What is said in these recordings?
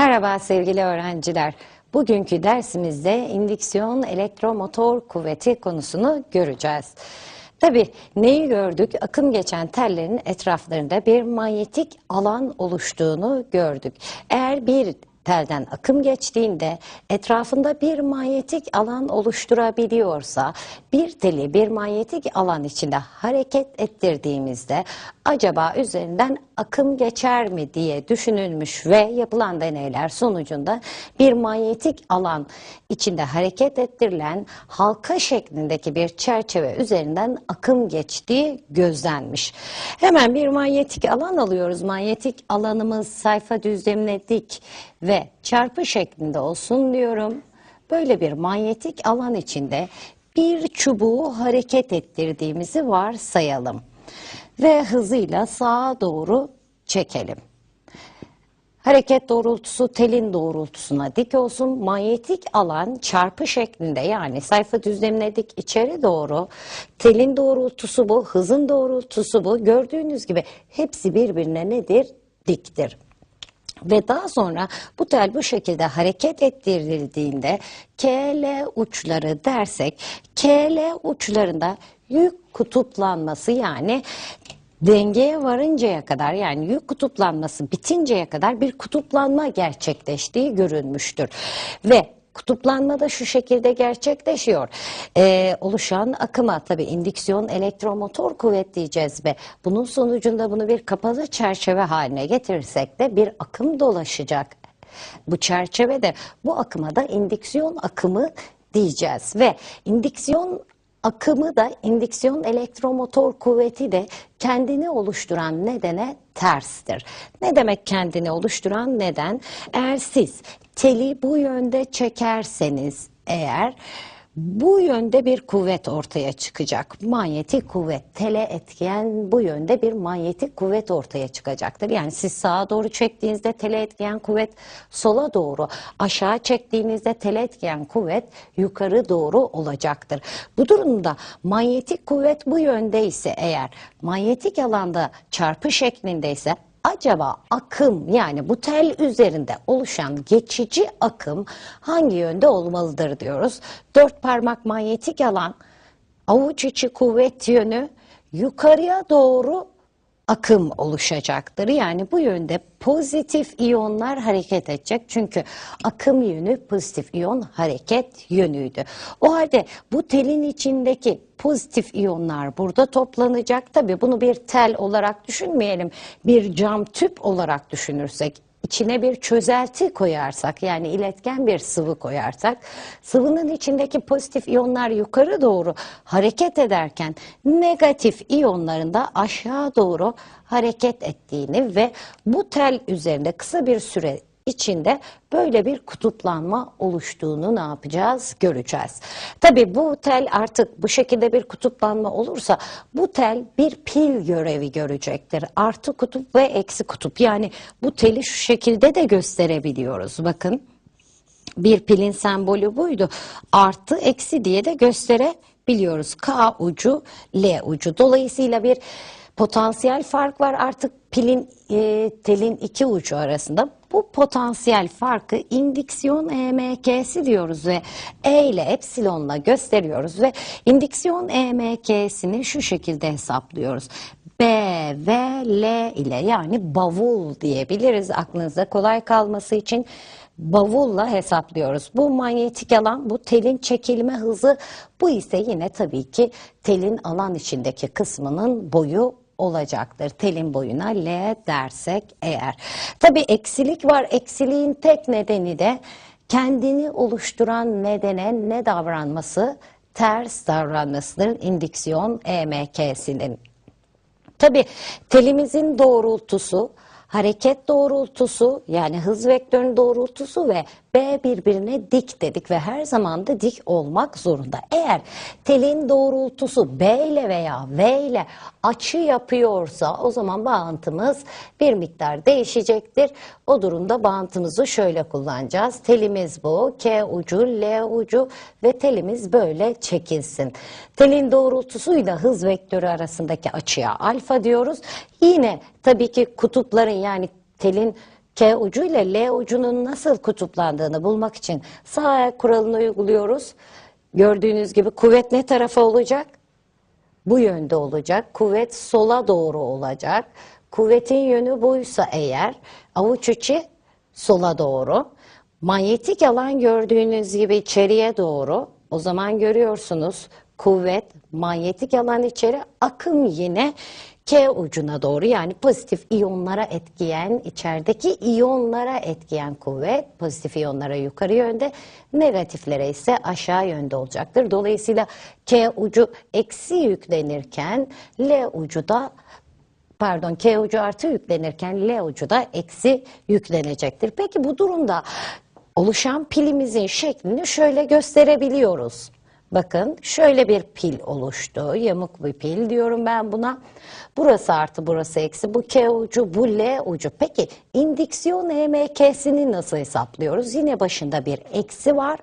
Merhaba sevgili öğrenciler. Bugünkü dersimizde indüksiyon elektromotor kuvveti konusunu göreceğiz. Tabi neyi gördük? Akım geçen tellerin etraflarında bir manyetik alan oluştuğunu gördük. Eğer bir telden akım geçtiğinde etrafında bir manyetik alan oluşturabiliyorsa bir teli bir manyetik alan içinde hareket ettirdiğimizde acaba üzerinden akım geçer mi diye düşünülmüş ve yapılan deneyler sonucunda bir manyetik alan içinde hareket ettirilen halka şeklindeki bir çerçeve üzerinden akım geçtiği gözlenmiş. Hemen bir manyetik alan alıyoruz. Manyetik alanımız sayfa düzlemine dik ve çarpı şeklinde olsun diyorum. Böyle bir manyetik alan içinde bir çubuğu hareket ettirdiğimizi varsayalım ve hızıyla sağa doğru çekelim. Hareket doğrultusu telin doğrultusuna dik olsun. Manyetik alan çarpı şeklinde yani sayfa düzlemine dik içeri doğru. Telin doğrultusu bu, hızın doğrultusu bu. Gördüğünüz gibi hepsi birbirine nedir? Diktir. Ve daha sonra bu tel bu şekilde hareket ettirildiğinde KL uçları dersek KL uçlarında yük kutuplanması yani dengeye varıncaya kadar yani yük kutuplanması bitinceye kadar bir kutuplanma gerçekleştiği görülmüştür. Ve Kutuplanma da şu şekilde gerçekleşiyor. Ee, oluşan akıma tabi indüksiyon elektromotor kuvvetli cezbe. Bunun sonucunda bunu bir kapalı çerçeve haline getirirsek de bir akım dolaşacak. Bu çerçevede bu akıma da indüksiyon akımı diyeceğiz ve indüksiyon akımı da indüksiyon elektromotor kuvveti de kendini oluşturan nedene terstir. Ne demek kendini oluşturan neden? Eğer siz teli bu yönde çekerseniz eğer bu yönde bir kuvvet ortaya çıkacak. Manyetik kuvvet, tele etkiyen bu yönde bir manyetik kuvvet ortaya çıkacaktır. Yani siz sağa doğru çektiğinizde tele etkiyen kuvvet sola doğru, aşağı çektiğinizde tele etkiyen kuvvet yukarı doğru olacaktır. Bu durumda manyetik kuvvet bu yönde ise eğer manyetik alanda çarpı şeklindeyse acaba akım yani bu tel üzerinde oluşan geçici akım hangi yönde olmalıdır diyoruz. Dört parmak manyetik alan avuç içi kuvvet yönü yukarıya doğru akım oluşacaktır. Yani bu yönde pozitif iyonlar hareket edecek. Çünkü akım yönü pozitif iyon hareket yönüydü. O halde bu telin içindeki pozitif iyonlar burada toplanacak. Tabi bunu bir tel olarak düşünmeyelim. Bir cam tüp olarak düşünürsek içine bir çözelti koyarsak yani iletken bir sıvı koyarsak sıvının içindeki pozitif iyonlar yukarı doğru hareket ederken negatif iyonların da aşağı doğru hareket ettiğini ve bu tel üzerinde kısa bir süre içinde böyle bir kutuplanma oluştuğunu ne yapacağız? Göreceğiz. Tabi bu tel artık bu şekilde bir kutuplanma olursa bu tel bir pil görevi görecektir. Artı kutup ve eksi kutup yani bu teli şu şekilde de gösterebiliyoruz. Bakın bir pilin sembolü buydu. Artı eksi diye de gösterebiliyoruz. K ucu L ucu. Dolayısıyla bir potansiyel fark var artık pilin e, telin iki ucu arasında. Bu potansiyel farkı indüksiyon EMK'si diyoruz ve E ile epsilonla gösteriyoruz ve indüksiyon EMK'sini şu şekilde hesaplıyoruz. B ve L ile yani bavul diyebiliriz aklınızda kolay kalması için bavulla hesaplıyoruz. Bu manyetik alan, bu telin çekilme hızı, bu ise yine tabii ki telin alan içindeki kısmının boyu olacaktır. Telin boyuna L dersek eğer. Tabii eksilik var. Eksiliğin tek nedeni de kendini oluşturan nedene ne davranması? Ters davranmasıdır indüksiyon EMK'sinin. Tabii telimizin doğrultusu hareket doğrultusu yani hız vektörünün doğrultusu ve B birbirine dik dedik ve her zaman da dik olmak zorunda. Eğer telin doğrultusu B ile veya V ile açı yapıyorsa o zaman bağıntımız bir miktar değişecektir. O durumda bağıntımızı şöyle kullanacağız. Telimiz bu, K ucu, L ucu ve telimiz böyle çekilsin. Telin doğrultusuyla hız vektörü arasındaki açıya alfa diyoruz. Yine tabii ki kutupların yani telin K ucu ile L ucunun nasıl kutuplandığını bulmak için sağ ayak kuralını uyguluyoruz. Gördüğünüz gibi kuvvet ne tarafa olacak? Bu yönde olacak. Kuvvet sola doğru olacak. Kuvvetin yönü buysa eğer avuç içi sola doğru. Manyetik alan gördüğünüz gibi içeriye doğru. O zaman görüyorsunuz kuvvet manyetik alan içeri akım yine K ucuna doğru yani pozitif iyonlara etkiyen içerideki iyonlara etkiyen kuvvet pozitif iyonlara yukarı yönde negatiflere ise aşağı yönde olacaktır. Dolayısıyla K ucu eksi yüklenirken L ucu da pardon K ucu artı yüklenirken L ucu da eksi yüklenecektir. Peki bu durumda oluşan pilimizin şeklini şöyle gösterebiliyoruz. Bakın şöyle bir pil oluştu. Yamuk bir pil diyorum ben buna. Burası artı burası eksi. Bu K ucu bu L ucu. Peki indüksiyon EMK'sini nasıl hesaplıyoruz? Yine başında bir eksi var.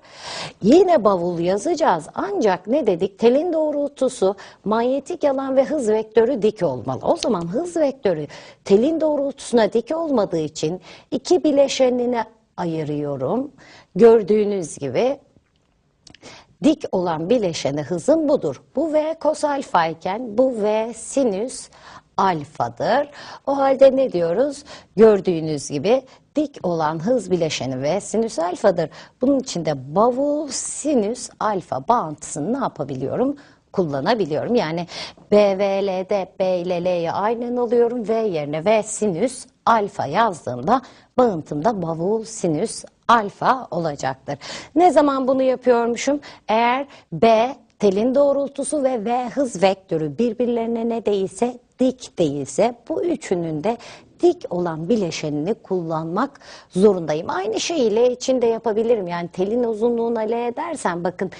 Yine bavul yazacağız. Ancak ne dedik? Telin doğrultusu manyetik alan ve hız vektörü dik olmalı. O zaman hız vektörü telin doğrultusuna dik olmadığı için iki bileşenine ayırıyorum. Gördüğünüz gibi dik olan bileşeni hızın budur. Bu V kos alfa iken bu V sinüs alfadır. O halde ne diyoruz? Gördüğünüz gibi dik olan hız bileşeni V sinüs alfadır. Bunun için de bavul sinüs alfa bağıntısını ne yapabiliyorum? Kullanabiliyorum. Yani BVL'de B ile L'ye aynen alıyorum. V yerine V sinüs alfa yazdığımda bağıntımda bavul sinüs alfa olacaktır. Ne zaman bunu yapıyormuşum? Eğer B telin doğrultusu ve V hız vektörü birbirlerine ne değilse dik değilse bu üçünün de dik olan bileşenini kullanmak zorundayım. Aynı şeyi L için de yapabilirim. Yani telin uzunluğuna L dersen bakın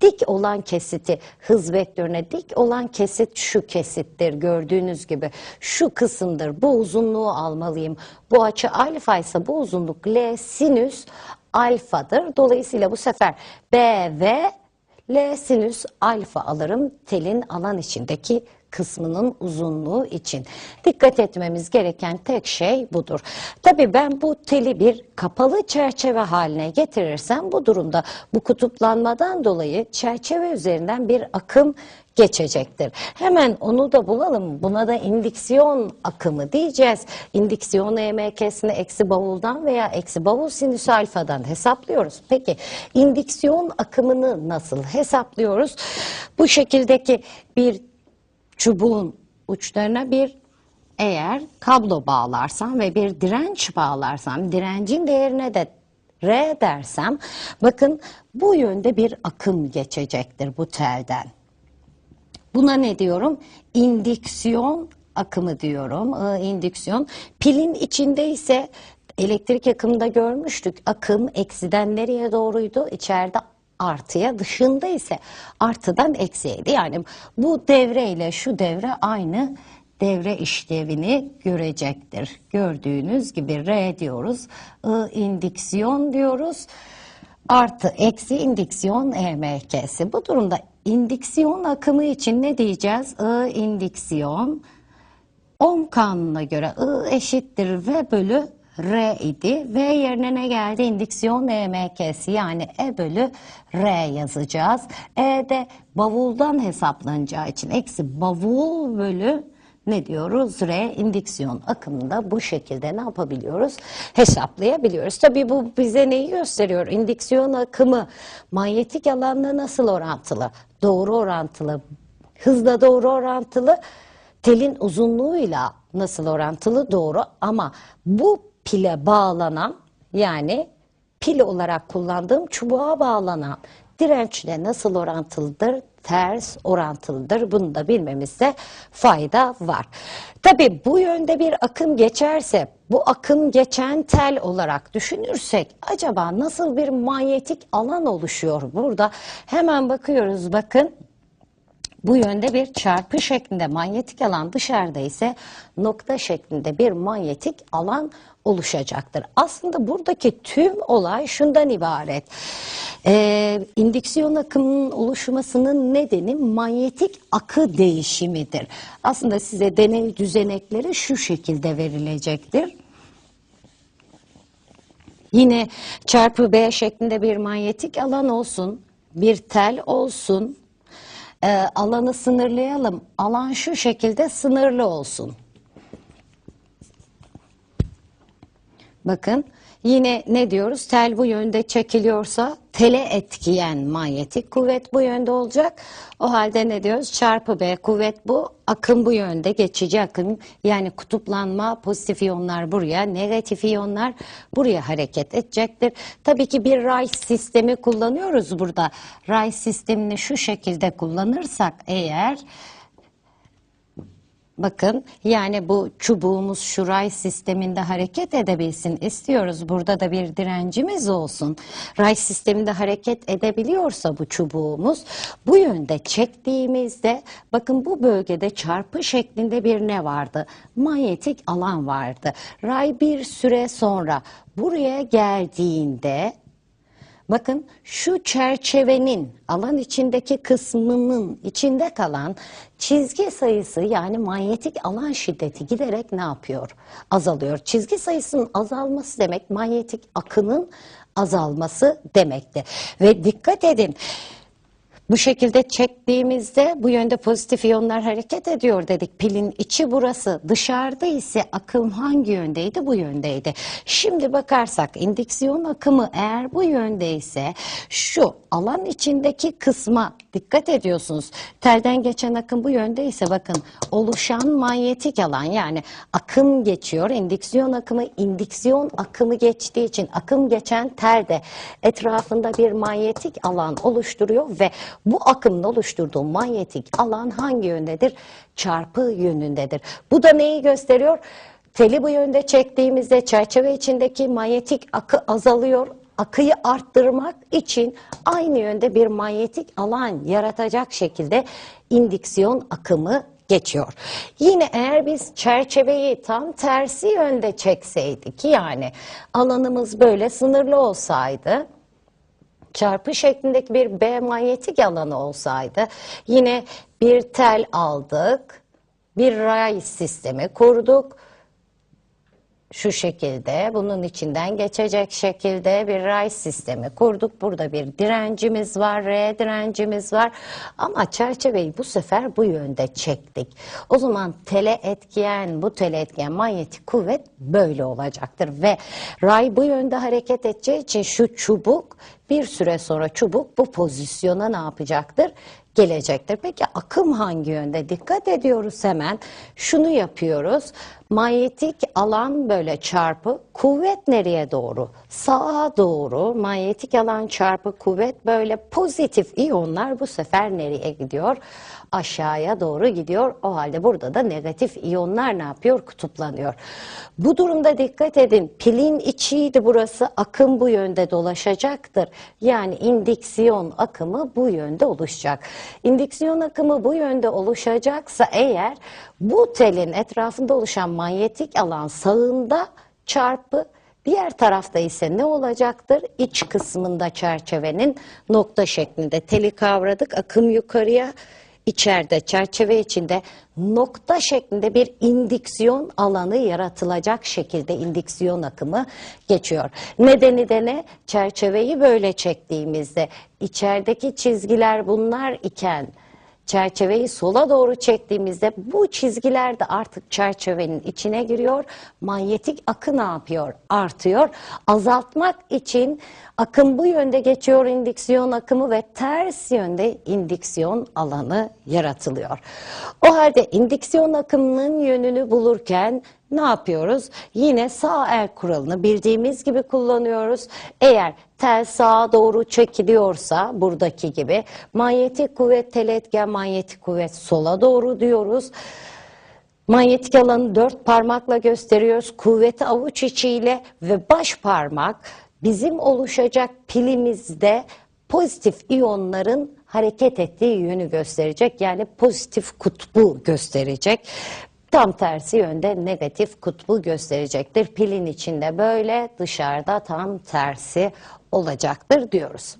dik olan kesiti hız vektörüne dik olan kesit şu kesittir gördüğünüz gibi. Şu kısımdır bu uzunluğu almalıyım. Bu açı alfa ise bu uzunluk L sinüs alfadır. Dolayısıyla bu sefer B ve L sinüs alfa alırım telin alan içindeki kısmının uzunluğu için. Dikkat etmemiz gereken tek şey budur. Tabii ben bu teli bir kapalı çerçeve haline getirirsem bu durumda bu kutuplanmadan dolayı çerçeve üzerinden bir akım geçecektir. Hemen onu da bulalım. Buna da indüksiyon akımı diyeceğiz. İndüksiyon EMK'sini eksi bavuldan veya eksi bavul sinüs alfadan hesaplıyoruz. Peki indüksiyon akımını nasıl hesaplıyoruz? Bu şekildeki bir çubuğun uçlarına bir eğer kablo bağlarsam ve bir direnç bağlarsam direncin değerine de R dersem bakın bu yönde bir akım geçecektir bu telden. Buna ne diyorum? İndüksiyon akımı diyorum. Ee, indüksiyon. Pilin içinde ise elektrik akımında görmüştük. Akım eksiden nereye doğruydu? İçeride artıya dışında ise artıdan eksiğeydi. Yani bu devre ile şu devre aynı devre işlevini görecektir. Gördüğünüz gibi R diyoruz, I indüksiyon diyoruz. Artı eksi indüksiyon EMK'si. Bu durumda indüksiyon akımı için ne diyeceğiz? I indüksiyon Ohm kanununa göre I eşittir V bölü R idi. V yerine ne geldi? İndüksiyon EMK'si yani E bölü R yazacağız. E de bavuldan hesaplanacağı için eksi bavul bölü ne diyoruz? R indüksiyon akımında bu şekilde ne yapabiliyoruz? Hesaplayabiliyoruz. Tabii bu bize neyi gösteriyor? İndüksiyon akımı manyetik alanla nasıl orantılı? Doğru orantılı. Hızla doğru orantılı. Telin uzunluğuyla nasıl orantılı? Doğru ama bu pile bağlanan yani pil olarak kullandığım çubuğa bağlanan dirençle nasıl orantılıdır? Ters orantılıdır. Bunu da bilmemizde fayda var. Tabi bu yönde bir akım geçerse bu akım geçen tel olarak düşünürsek acaba nasıl bir manyetik alan oluşuyor burada? Hemen bakıyoruz bakın. Bu yönde bir çarpı şeklinde manyetik alan dışarıda ise nokta şeklinde bir manyetik alan oluşacaktır. Aslında buradaki tüm olay şundan ibaret. Ee, indüksiyon akımının oluşmasının nedeni manyetik akı değişimidir. Aslında size deney düzenekleri şu şekilde verilecektir. Yine çarpı B şeklinde bir manyetik alan olsun, bir tel olsun. Ee, alanı sınırlayalım. Alan şu şekilde sınırlı olsun. Bakın yine ne diyoruz? Tel bu yönde çekiliyorsa tele etkiyen manyetik kuvvet bu yönde olacak. O halde ne diyoruz? Çarpı B kuvvet bu. Akım bu yönde geçici akım yani kutuplanma pozitif iyonlar buraya negatif iyonlar buraya hareket edecektir. Tabii ki bir ray sistemi kullanıyoruz burada. Ray sistemini şu şekilde kullanırsak eğer Bakın yani bu çubuğumuz şu ray sisteminde hareket edebilsin istiyoruz. Burada da bir direncimiz olsun. Ray sisteminde hareket edebiliyorsa bu çubuğumuz bu yönde çektiğimizde bakın bu bölgede çarpı şeklinde bir ne vardı? Manyetik alan vardı. Ray bir süre sonra buraya geldiğinde Bakın şu çerçevenin alan içindeki kısmının içinde kalan çizgi sayısı yani manyetik alan şiddeti giderek ne yapıyor? Azalıyor. Çizgi sayısının azalması demek manyetik akının azalması demekti. Ve dikkat edin bu şekilde çektiğimizde bu yönde pozitif iyonlar hareket ediyor dedik. Pilin içi burası. Dışarıda ise akım hangi yöndeydi? Bu yöndeydi. Şimdi bakarsak indüksiyon akımı eğer bu yöndeyse şu alan içindeki kısma dikkat ediyorsunuz. Telden geçen akım bu yöndeyse bakın oluşan manyetik alan yani akım geçiyor. İndüksiyon akımı indüksiyon akımı geçtiği için akım geçen telde etrafında bir manyetik alan oluşturuyor ve bu akımın oluşturduğu manyetik alan hangi yöndedir? Çarpı yönündedir. Bu da neyi gösteriyor? Teli bu yönde çektiğimizde çerçeve içindeki manyetik akı azalıyor. Akıyı arttırmak için aynı yönde bir manyetik alan yaratacak şekilde indüksiyon akımı geçiyor. Yine eğer biz çerçeveyi tam tersi yönde çekseydik yani alanımız böyle sınırlı olsaydı çarpı şeklindeki bir B manyetik alanı olsaydı yine bir tel aldık, bir ray sistemi kurduk. Şu şekilde bunun içinden geçecek şekilde bir ray sistemi kurduk. Burada bir direncimiz var, R direncimiz var. Ama çerçeveyi bu sefer bu yönde çektik. O zaman tele etkiyen, bu tele etkiyen manyetik kuvvet böyle olacaktır. Ve ray bu yönde hareket edeceği için şu çubuk bir süre sonra çubuk bu pozisyona ne yapacaktır? Gelecektir. Peki akım hangi yönde? Dikkat ediyoruz hemen. Şunu yapıyoruz. Manyetik alan böyle çarpı kuvvet nereye doğru? Sağa doğru manyetik alan çarpı kuvvet böyle pozitif iyonlar bu sefer nereye gidiyor? Aşağıya doğru gidiyor. O halde burada da negatif iyonlar ne yapıyor? Kutuplanıyor. Bu durumda dikkat edin. Pilin içiydi burası. Akım bu yönde dolaşacaktır. Yani indüksiyon akımı bu yönde oluşacak. İndüksiyon akımı bu yönde oluşacaksa eğer bu telin etrafında oluşan manyetik alan sağında çarpı Diğer tarafta ise ne olacaktır? İç kısmında çerçevenin nokta şeklinde teli kavradık. Akım yukarıya içeride çerçeve içinde nokta şeklinde bir indüksiyon alanı yaratılacak şekilde indüksiyon akımı geçiyor. Nedeni de ne? Çerçeveyi böyle çektiğimizde içerideki çizgiler bunlar iken çerçeveyi sola doğru çektiğimizde bu çizgiler de artık çerçevenin içine giriyor. Manyetik akı ne yapıyor? Artıyor. Azaltmak için akım bu yönde geçiyor indüksiyon akımı ve ters yönde indüksiyon alanı yaratılıyor. O halde indüksiyon akımının yönünü bulurken ne yapıyoruz? Yine sağ el kuralını bildiğimiz gibi kullanıyoruz. Eğer tel sağa doğru çekiliyorsa buradaki gibi manyetik kuvvet tel etken manyetik kuvvet sola doğru diyoruz. Manyetik alanı dört parmakla gösteriyoruz. Kuvveti avuç içiyle ve baş parmak bizim oluşacak pilimizde pozitif iyonların hareket ettiği yönü gösterecek. Yani pozitif kutbu gösterecek. Tam tersi yönde negatif kutbu gösterecektir. Pilin içinde böyle, dışarıda tam tersi olacaktır diyoruz.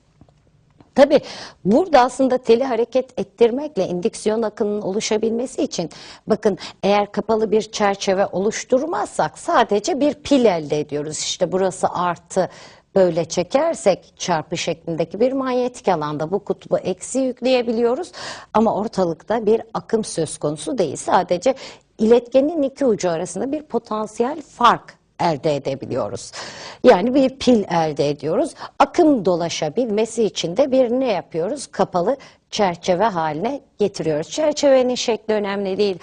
Tabi burada aslında teli hareket ettirmekle indüksiyon akının oluşabilmesi için bakın eğer kapalı bir çerçeve oluşturmazsak sadece bir pil elde ediyoruz. İşte burası artı böyle çekersek çarpı şeklindeki bir manyetik alanda bu kutbu eksi yükleyebiliyoruz. Ama ortalıkta bir akım söz konusu değil. Sadece iletkenin iki ucu arasında bir potansiyel fark elde edebiliyoruz. Yani bir pil elde ediyoruz. Akım dolaşabilmesi için de bir ne yapıyoruz? Kapalı çerçeve haline getiriyoruz. Çerçevenin şekli önemli değil.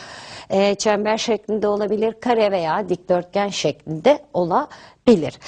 Ee, çember şeklinde olabilir, kare veya dikdörtgen şeklinde olabilir.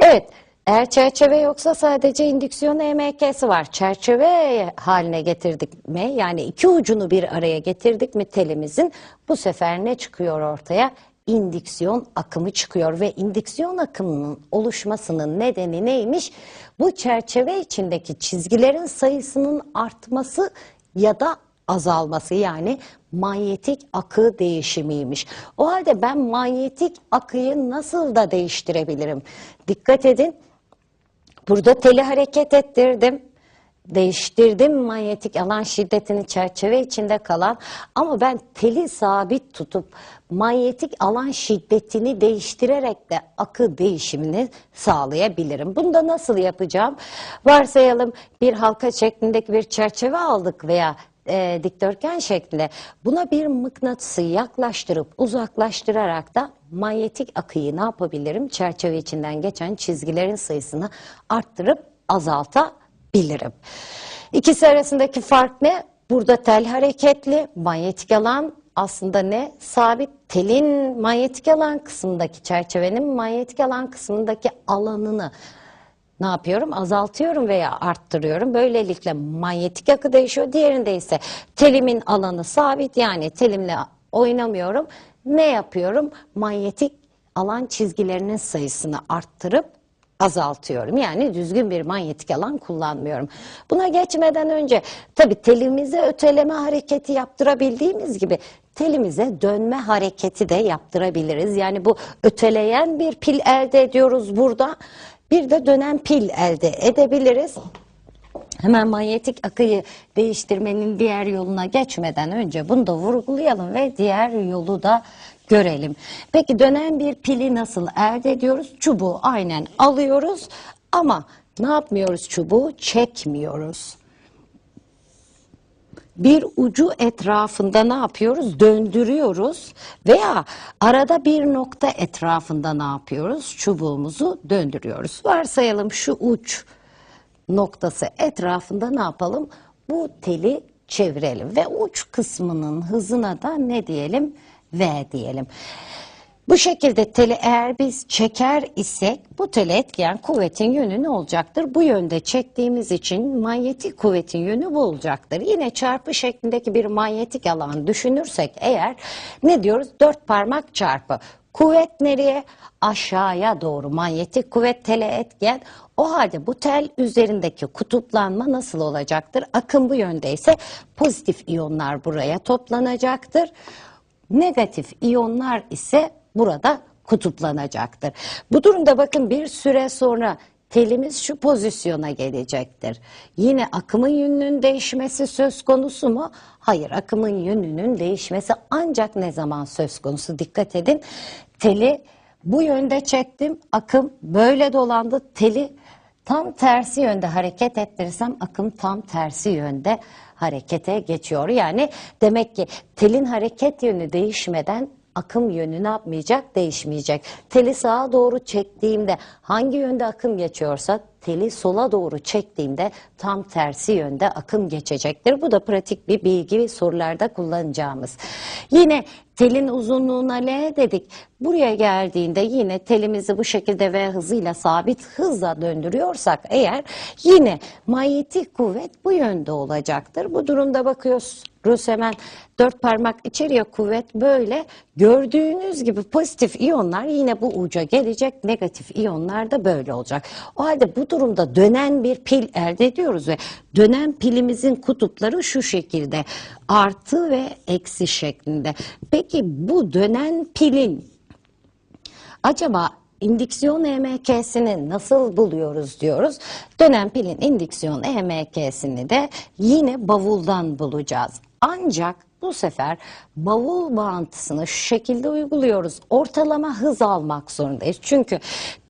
Evet, eğer çerçeve yoksa sadece indüksiyon EMK'si var. Çerçeve haline getirdik mi yani iki ucunu bir araya getirdik mi telimizin bu sefer ne çıkıyor ortaya? indüksiyon akımı çıkıyor ve indüksiyon akımının oluşmasının nedeni neymiş? Bu çerçeve içindeki çizgilerin sayısının artması ya da azalması yani manyetik akı değişimiymiş. O halde ben manyetik akıyı nasıl da değiştirebilirim? Dikkat edin. Burada teli hareket ettirdim değiştirdim manyetik alan şiddetini çerçeve içinde kalan ama ben teli sabit tutup manyetik alan şiddetini değiştirerek de akı değişimini sağlayabilirim. Bunu da nasıl yapacağım? Varsayalım bir halka şeklindeki bir çerçeve aldık veya e, dikdörtgen şeklinde buna bir mıknatısı yaklaştırıp uzaklaştırarak da manyetik akıyı ne yapabilirim? Çerçeve içinden geçen çizgilerin sayısını arttırıp azaltabilirim bilirim. İkisi arasındaki fark ne? Burada tel hareketli, manyetik alan aslında ne? Sabit telin manyetik alan kısmındaki çerçevenin manyetik alan kısmındaki alanını ne yapıyorum? Azaltıyorum veya arttırıyorum. Böylelikle manyetik akı değişiyor. Diğerinde ise telimin alanı sabit yani telimle oynamıyorum. Ne yapıyorum? Manyetik alan çizgilerinin sayısını arttırıp azaltıyorum. Yani düzgün bir manyetik alan kullanmıyorum. Buna geçmeden önce tabii telimize öteleme hareketi yaptırabildiğimiz gibi telimize dönme hareketi de yaptırabiliriz. Yani bu öteleyen bir pil elde ediyoruz burada. Bir de dönen pil elde edebiliriz. Hemen manyetik akıyı değiştirmenin diğer yoluna geçmeden önce bunu da vurgulayalım ve diğer yolu da görelim. Peki dönen bir pili nasıl elde ediyoruz? Çubuğu aynen alıyoruz ama ne yapmıyoruz çubuğu? Çekmiyoruz. Bir ucu etrafında ne yapıyoruz? Döndürüyoruz veya arada bir nokta etrafında ne yapıyoruz? Çubuğumuzu döndürüyoruz. Varsayalım şu uç noktası etrafında ne yapalım? Bu teli çevirelim ve uç kısmının hızına da ne diyelim? V diyelim. Bu şekilde teli eğer biz çeker isek bu teli etkileyen kuvvetin yönü ne olacaktır? Bu yönde çektiğimiz için manyetik kuvvetin yönü bu olacaktır. Yine çarpı şeklindeki bir manyetik alan düşünürsek eğer ne diyoruz? Dört parmak çarpı. Kuvvet nereye? Aşağıya doğru manyetik kuvvet tele etken. O halde bu tel üzerindeki kutuplanma nasıl olacaktır? Akım bu yöndeyse pozitif iyonlar buraya toplanacaktır. Negatif iyonlar ise burada kutuplanacaktır. Bu durumda bakın bir süre sonra telimiz şu pozisyona gelecektir. Yine akımın yönünün değişmesi söz konusu mu? Hayır, akımın yönünün değişmesi ancak ne zaman söz konusu? Dikkat edin. Teli bu yönde çektim, akım böyle dolandı. Teli tam tersi yönde hareket ettirirsem akım tam tersi yönde harekete geçiyor. Yani demek ki telin hareket yönü değişmeden akım yönü ne yapmayacak? Değişmeyecek. Teli sağa doğru çektiğimde hangi yönde akım geçiyorsa teli sola doğru çektiğimde tam tersi yönde akım geçecektir. Bu da pratik bir bilgi sorularda kullanacağımız. Yine telin uzunluğuna L dedik. Buraya geldiğinde yine telimizi bu şekilde V hızıyla sabit hızla döndürüyorsak eğer yine manyetik kuvvet bu yönde olacaktır. Bu durumda bakıyoruz Rus hemen dört parmak içeriye kuvvet böyle gördüğünüz gibi pozitif iyonlar yine bu uca gelecek negatif iyonlar da böyle olacak. O halde bu durumda dönen bir pil elde ediyoruz ve dönen pilimizin kutupları şu şekilde artı ve eksi şeklinde. Peki bu dönen pilin acaba indüksiyon EMK'sini nasıl buluyoruz diyoruz. Dönen pilin indüksiyon EMK'sini de yine bavuldan bulacağız. Ancak bu sefer bavul bağıntısını şu şekilde uyguluyoruz. Ortalama hız almak zorundayız. Çünkü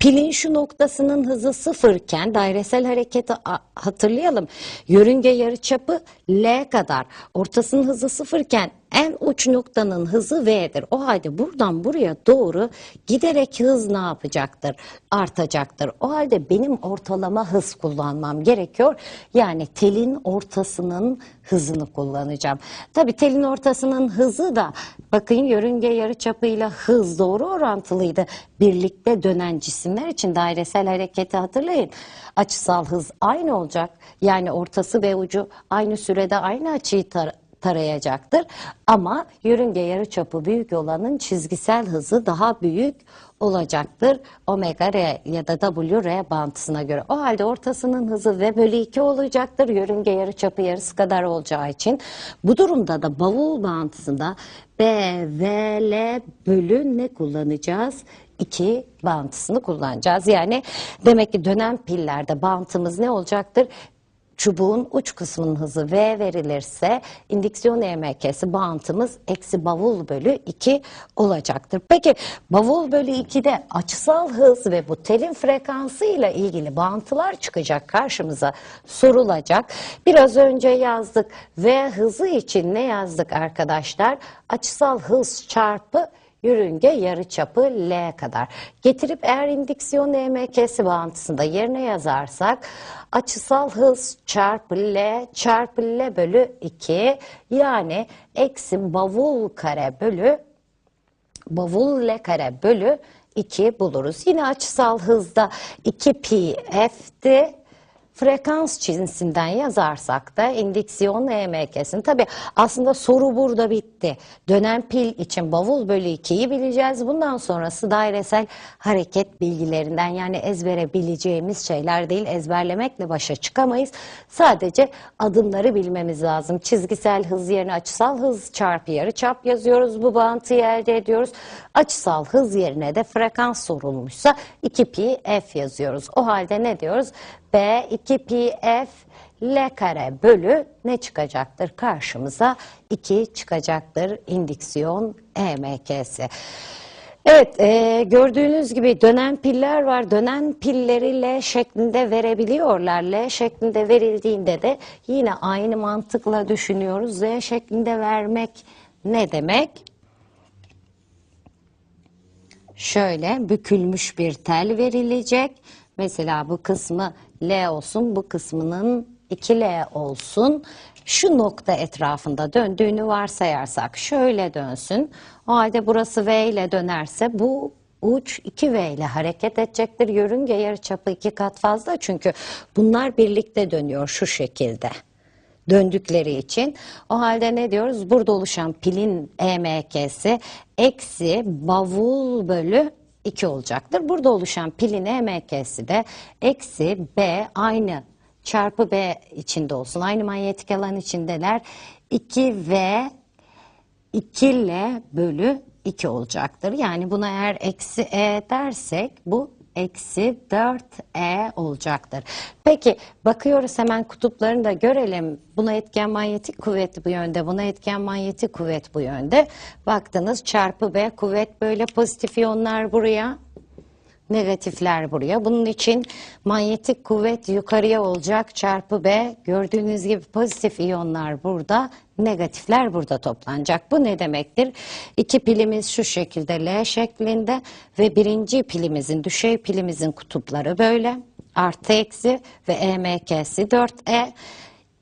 pilin şu noktasının hızı sıfırken dairesel hareketi hatırlayalım. Yörünge yarıçapı L kadar. Ortasının hızı sıfırken en uç noktanın hızı V'dir. O halde buradan buraya doğru giderek hız ne yapacaktır? Artacaktır. O halde benim ortalama hız kullanmam gerekiyor. Yani telin ortasının hızını kullanacağım. Tabii telin ortasının hızı da bakın yörünge yarıçapıyla hız doğru orantılıydı. Birlikte dönen cisimler için dairesel hareketi hatırlayın. Açısal hız aynı olacak. Yani ortası ve ucu aynı sürede aynı açıyı tar- tarayacaktır. Ama yörünge yarıçapı büyük olanın çizgisel hızı daha büyük olacaktır. Omega R ya da W R bağıntısına göre. O halde ortasının hızı V bölü 2 olacaktır. Yörünge yarıçapı yarısı kadar olacağı için. Bu durumda da bavul bağıntısında B, V, L bölü ne kullanacağız? 2 bağıntısını kullanacağız. Yani demek ki dönen pillerde bağıntımız ne olacaktır? çubuğun uç kısmının hızı V verilirse indüksiyon EMK'si bağıntımız eksi bavul bölü 2 olacaktır. Peki bavul bölü 2'de açısal hız ve bu telin frekansı ile ilgili bağıntılar çıkacak karşımıza sorulacak. Biraz önce yazdık V hızı için ne yazdık arkadaşlar? Açısal hız çarpı yörünge yarıçapı L kadar. Getirip eğer indüksiyon EMK'si bağıntısında yerine yazarsak açısal hız çarpı L çarpı L bölü 2 yani eksi bavul kare bölü bavul L kare bölü 2 buluruz. Yine açısal hızda 2 pi f'ti. Frekans cinsinden yazarsak da indüksiyon EMK'sin. Tabi aslında soru burada bitti. Dönen pil için bavul bölü 2'yi bileceğiz. Bundan sonrası dairesel hareket bilgilerinden yani ezbere bileceğimiz şeyler değil. Ezberlemekle başa çıkamayız. Sadece adımları bilmemiz lazım. Çizgisel hız yerine açısal hız çarpı yarı çap yazıyoruz. Bu bağıntıyı elde ediyoruz. Açısal hız yerine de frekans sorulmuşsa 2 pi f yazıyoruz. O halde ne diyoruz? B 2 pi f L kare bölü ne çıkacaktır? Karşımıza 2 çıkacaktır indüksiyon EMK'si. Evet e, gördüğünüz gibi dönen piller var. Dönen pilleri L şeklinde verebiliyorlar. L şeklinde verildiğinde de yine aynı mantıkla düşünüyoruz. Z şeklinde vermek ne demek? Şöyle bükülmüş bir tel verilecek. Mesela bu kısmı L olsun, bu kısmının 2L olsun. Şu nokta etrafında döndüğünü varsayarsak şöyle dönsün. O halde burası V ile dönerse bu uç 2V ile hareket edecektir. Yörünge yarıçapı iki kat fazla çünkü bunlar birlikte dönüyor şu şekilde döndükleri için. O halde ne diyoruz? Burada oluşan pilin EMK'si eksi bavul bölü 2 olacaktır. Burada oluşan pilin EMK'si de eksi B aynı çarpı B içinde olsun. Aynı manyetik alan içindeler. 2V 2L bölü 2 olacaktır. Yani buna eğer eksi E dersek bu eksi 4E olacaktır. Peki bakıyoruz hemen kutuplarını da görelim. Buna etken manyetik kuvvet bu yönde, buna etken manyetik kuvvet bu yönde. Baktınız çarpı B kuvvet böyle pozitif iyonlar buraya negatifler buraya. Bunun için manyetik kuvvet yukarıya olacak çarpı B. Gördüğünüz gibi pozitif iyonlar burada, negatifler burada toplanacak. Bu ne demektir? İki pilimiz şu şekilde L şeklinde ve birinci pilimizin, düşey pilimizin kutupları böyle. Artı eksi ve EMK'si 4E.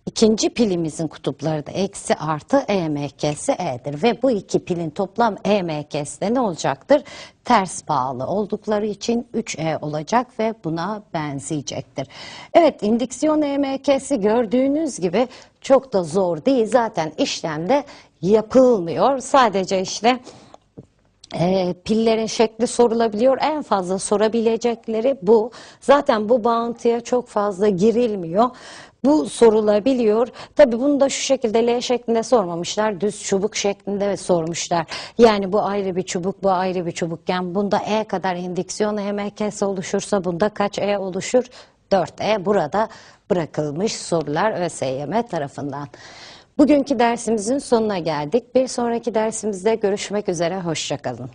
İkinci pilimizin kutupları da eksi artı EMK'si E'dir. Ve bu iki pilin toplam EMK'si de ne olacaktır? Ters bağlı oldukları için 3E olacak ve buna benzeyecektir. Evet indüksiyon EMK'si gördüğünüz gibi çok da zor değil. Zaten işlemde yapılmıyor. Sadece işte e, pillerin şekli sorulabiliyor. En fazla sorabilecekleri bu. Zaten bu bağıntıya çok fazla girilmiyor. Bu sorulabiliyor. Tabii bunu da şu şekilde L şeklinde sormamışlar. Düz çubuk şeklinde sormuşlar. Yani bu ayrı bir çubuk, bu ayrı bir çubukken bunda E kadar indiksiyon EMKS oluşursa bunda kaç E oluşur? 4E burada bırakılmış sorular ÖSYM tarafından. Bugünkü dersimizin sonuna geldik. Bir sonraki dersimizde görüşmek üzere. Hoşçakalın.